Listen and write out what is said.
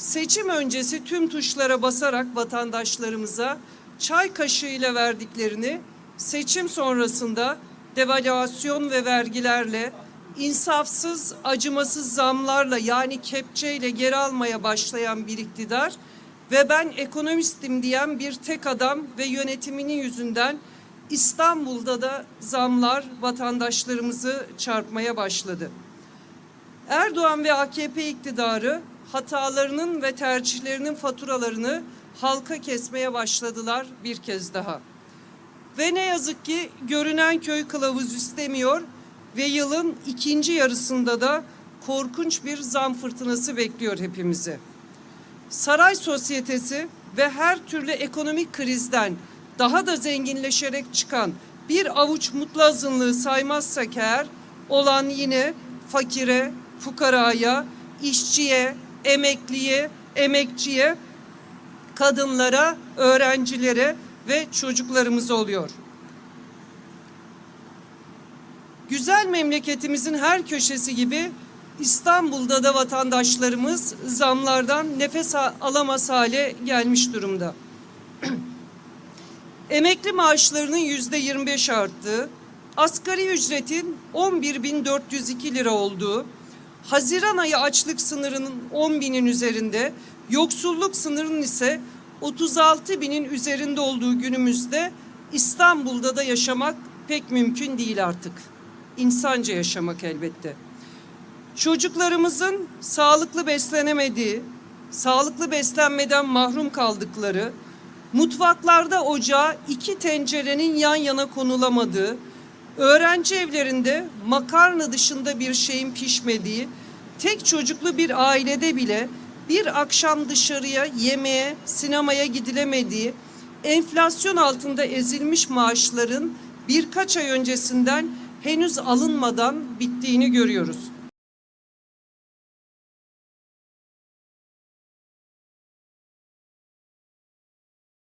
seçim öncesi tüm tuşlara basarak vatandaşlarımıza çay kaşığıyla verdiklerini seçim sonrasında devalüasyon ve vergilerle insafsız, acımasız zamlarla yani kepçeyle geri almaya başlayan bir iktidar ve ben ekonomistim diyen bir tek adam ve yönetiminin yüzünden İstanbul'da da zamlar vatandaşlarımızı çarpmaya başladı. Erdoğan ve AKP iktidarı hatalarının ve tercihlerinin faturalarını halka kesmeye başladılar bir kez daha. Ve ne yazık ki görünen köy kılavuz istemiyor ve yılın ikinci yarısında da korkunç bir zam fırtınası bekliyor hepimizi. Saray sosyetesi ve her türlü ekonomik krizden daha da zenginleşerek çıkan bir avuç mutlu azınlığı saymazsak eğer olan yine fakire, fukaraya, işçiye, emekliye, emekçiye, kadınlara, öğrencilere ve çocuklarımız oluyor. Güzel memleketimizin her köşesi gibi İstanbul'da da vatandaşlarımız zamlardan nefes alamaz hale gelmiş durumda. Emekli maaşlarının yüzde 25 arttığı, asgari ücretin 11.402 lira olduğu, Haziran ayı açlık sınırının 10 binin üzerinde, yoksulluk sınırının ise 36 binin üzerinde olduğu günümüzde İstanbul'da da yaşamak pek mümkün değil artık. İnsanca yaşamak elbette. Çocuklarımızın sağlıklı beslenemediği, sağlıklı beslenmeden mahrum kaldıkları, mutfaklarda ocağa iki tencerenin yan yana konulamadığı, öğrenci evlerinde makarna dışında bir şeyin pişmediği, tek çocuklu bir ailede bile bir akşam dışarıya yemeğe, sinemaya gidilemediği, enflasyon altında ezilmiş maaşların birkaç ay öncesinden henüz alınmadan bittiğini görüyoruz.